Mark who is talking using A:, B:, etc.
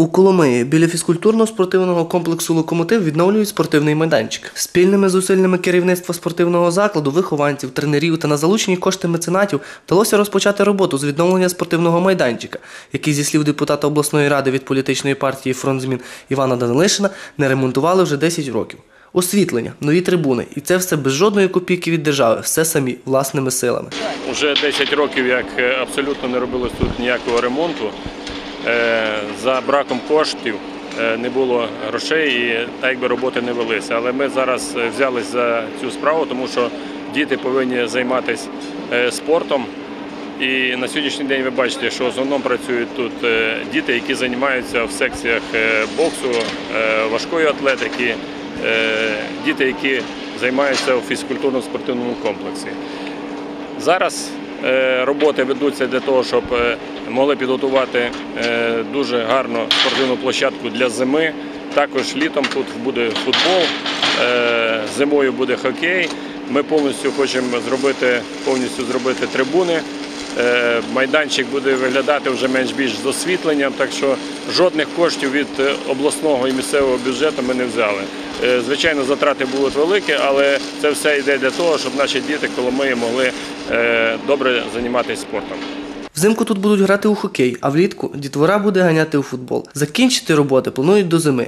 A: У Коломиї біля фізкультурно-спортивного комплексу Локомотив відновлюють спортивний майданчик. Спільними зусиллями керівництва спортивного закладу, вихованців, тренерів та на залучені кошти меценатів вдалося розпочати роботу з відновлення спортивного майданчика, який, зі слів депутата обласної ради від політичної партії Фронт змін Івана Данилишина, не ремонтували вже 10 років. Освітлення, нові трибуни, і це все без жодної копійки від держави, все самі власними силами.
B: Уже 10 років, як е, абсолютно не робилось тут ніякого ремонту. За браком коштів е, не було грошей і так якби роботи не велися. Але ми зараз е, взялись за цю справу, тому що діти повинні займатися е, спортом. І на сьогоднішній день ви бачите, що в основному працюють тут діти, які займаються в секціях боксу, важкої атлетики, діти, які займаються у фізкультурно-спортивному комплексі. Зараз роботи ведуться для того, щоб е, могли підготувати е, дуже гарну спортивну площадку для зими. Також літом тут буде футбол, е, зимою буде хокей. Ми повністю хочемо зробити повністю зробити трибуни. Е, Майданчик буде виглядати вже менш-більш з освітленням, так що жодних коштів від е, обласного і місцевого бюджету ми не взяли. Е, Звичайно, затрати будуть великі, але це все йде для того, щоб наші діти Коломиї могли е, добре займатися спортом.
A: Взимку тут будуть грати у хокей, а влітку дітвора буде ганяти у футбол. Закінчити роботи планують до зими.